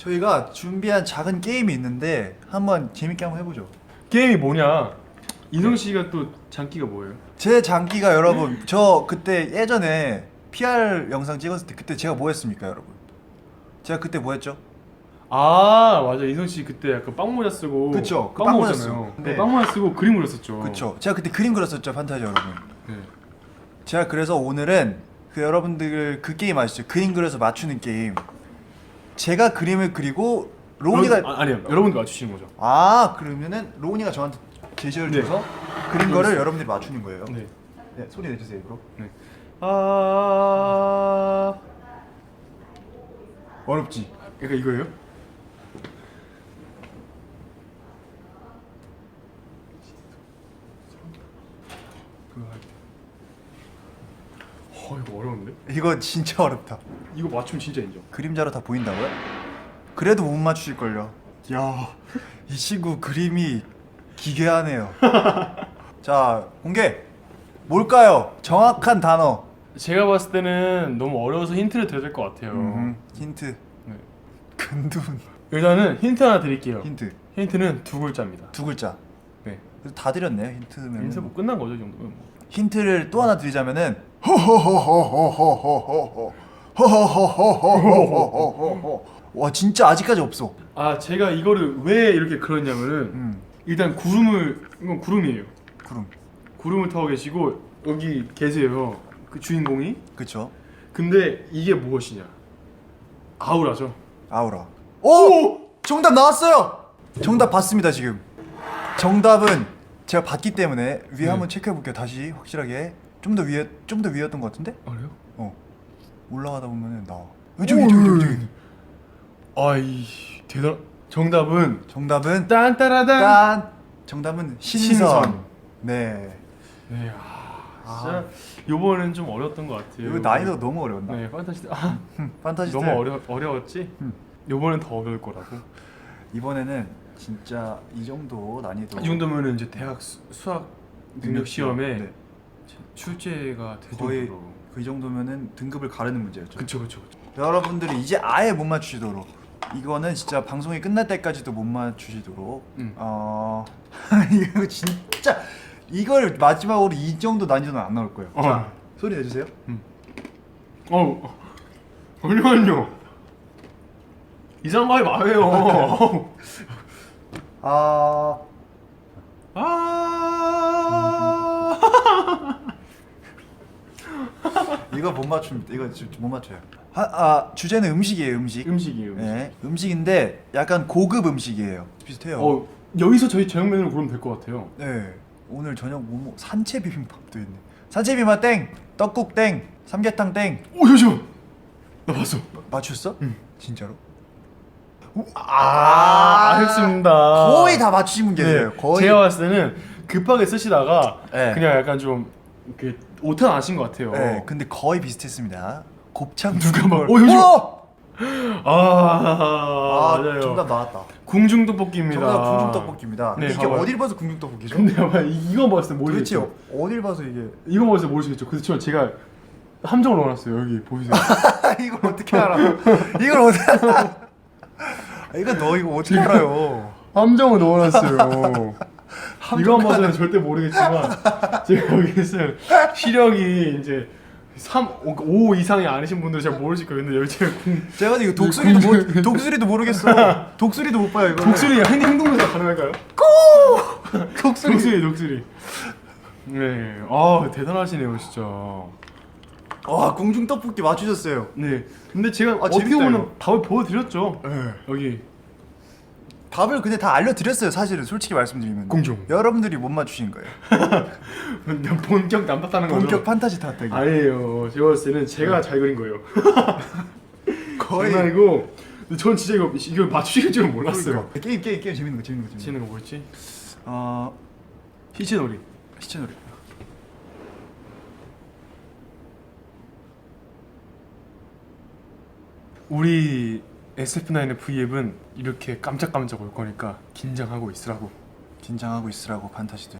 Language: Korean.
저희가 준비한 작은 게임이 있는데 한번 재밌게 한번 해보죠. 게임이 뭐냐? 인성 씨가 또 장기가 뭐예요? 제 장기가 여러분 저 그때 예전에 PR 영상 찍었을 때 그때 제가 뭐 했습니까 여러분? 제가 그때 뭐 했죠? 아 맞아 인성 씨 그때 약간 빵 모자 쓰고 그쵸, 그빵빵 모자 모자잖아요. 쓰고. 네. 빵 모자 쓰고 그림 그렸었죠. 그쵸. 제가 그때 그림 그렸었죠 판타지 여러분. 네. 제가 그래서 오늘은 그 여러분들 그 게임 아시죠? 그림 그려서 맞추는 게임. 제가 그림을 그리고 로운이가 아, 아니요 여러분도 맞추시는 거죠. 아 그러면은 로운이가 저한테 제시를 네. 줘서 그린 거를 여러분들이 맞추는 거예요. 네. 네, 소리 내주세요 입으로. 네. 아 어렵지. 약간 이거예요? 그거 할 때. 어 이거 어려운데? 이거 진짜 어렵다. 이거 맞추면 진짜 인정. 그림자로 다 보인다고요? 그래도 못 맞추실 걸요. 야, 이 친구 그림이 기괴하네요. 자, 공개. 뭘까요? 정확한 단어. 제가 봤을 때는 너무 어려워서 힌트를 드려야 될 것 같아요. 음, 힌트. 네. 근둔. 일단은 힌트 하나 드릴게요. 힌트. 힌트 는 두 글자입니다. 두 글자. 네. 그래서 다 드렸네요. 힌트면. 힌트 뭐 끝난 거죠 이 정도면. 뭐. 힌트를 또 하나 드리자면은 호호호호호호호호호 호호호호호호호호호 와 진짜 아직까지 없어. 아 제가 이거를 왜 이렇게 그렸냐면은 음, 일단 구름을 이건 구름이에요. 구름. 구름을 타고 계시고 여기 계세요. 그 주인공이. 그쵸? 근데 이게 무엇이냐? 아우라죠. 아우라. 오! 정답 나왔어요. 정답 봤습니다 지금. 정답은 제가 봤기 때문에 위에 네. 한번 체크해 볼게요. 다시 확실하게. 좀 더 위에 좀 더 위였던 것 같은데? 아, 그래요? 어. 올라가다 보면은 나와. 이쪽 이쪽 이쪽 이쪽. 아이 대단. 정답은 정답은 딴따라단. 딴. 정답은 신선. 신선. 네. 네. 아, 진짜 요번엔 좀 어려웠던 것 같아요. 이거 난이도 너무 어려웠나? 네 판타지 아, 음, 판타지 너무. 어려 어려웠지. 음. 요번엔 더 어려울 거라고. 이번에는 진짜 이 정도 난이도 이 정도면은 이제 대학 수, 수학 능력 시험에 네. 출제가 거의 되도록. 그 정도면은 등급을 가르는 문제였죠. 그쵸 그쵸 그쵸. 여러분들이 이제 아예 못 맞추시도록 이거는 진짜 방송이 끝날 때까지도 못 맞추시도록 음. 어 이거 진짜 이걸 마지막으로 이 정도 난이도는 안 나올 거예요. 어. 자 소리 내주세요. 어 잠시만요. 이상한 거 하지 마세요. 아 아. 이거 못 맞춥니다. 이거 못 맞춰요. 하, 아 주제는 음식이에요. 음식. 음식이에요. 음식. 네 음식인데 약간 고급 음식이에요. 비슷해요. 어 여기서 저희 저녁 메뉴를 고르면 될 것 같아요. 네 오늘 저녁 뭐 먹? 산채 비빔밥도 있네. 산채 비빔밥 땡, 떡국 땡, 삼계탕 땡. 오 잠시만. 나 봤어. 맞췄어? 응. 진짜로? 아, 아쉽습니다. 거의 다 맞추신 분 계세요. 네, 거의. 제가 봤을 때는 급하게 쓰시다가 네. 그냥 약간 좀 그 오타 나신 것 같아요. 네, 근데 거의 비슷했습니다. 곱창 누가 막- 두개골. 어. 어! 아, 아, 맞아요. 정답 나왔다. 궁중 떡볶이입니다. 정답 궁중 떡볶이입니다. 네, 이게 봐봐요. 어딜 봐서 궁중 떡볶이죠? 근데 아마 이- 이거 봤을 때 도대체 모르겠죠. 어딜 봐서 이게? 이거 봤을 때 모르시겠죠. 그래서 제가 함정을 넣어놨어요. 여기 보이세요? 이걸 어떻게 알아? 이걸 어떻게 알아? 이거 너 이거 어떻게 알아요? 함정을 넣어놨어요. 이거 한 번은 절대 모르겠지만 제가 여기서 시력이 이제 3, 5 이상이 아니신 분들은 잘 모르실 거예요. 근데 여기 제가 궁, 제가 이거 독수리도 모, 독수리도 모르겠어. 독수리도 못 봐요 이거. 독수리 행- 행동묘사 가능할까요? 독수리. 독수리 독수리. 네, 아 대단하시네요 진짜. 와 궁중 떡볶이 맞추셨어요. 네, 근데 제가 아, 어떻게 재밌다, 보면 이거. 답을 보여드렸죠. 네. 여기 답을 근데 다 알려드렸어요 사실은 솔직히 말씀드리면. 공중. 여러분들이 못 맞추신 거예요. 본격 남탓하는 거죠. 본격 판타지 탓하기. 아니에요. 제가 봤을 때는 제가 잘 그린 거예요. 거의. 장난이고. 근데 전 진짜 이거 이걸 맞추실 줄은 몰랐어요. 그러니까. 게임 게임 게임 재밌는 거 재밌는 거 재밌는 거 뭐였지? 거. 어 희채놀이. 시체놀이. 우리 SF9의 V앱은 이렇게 깜짝깜짝 올 거니까 긴장하고 있으라고. 긴장하고 있으라고 판타지들.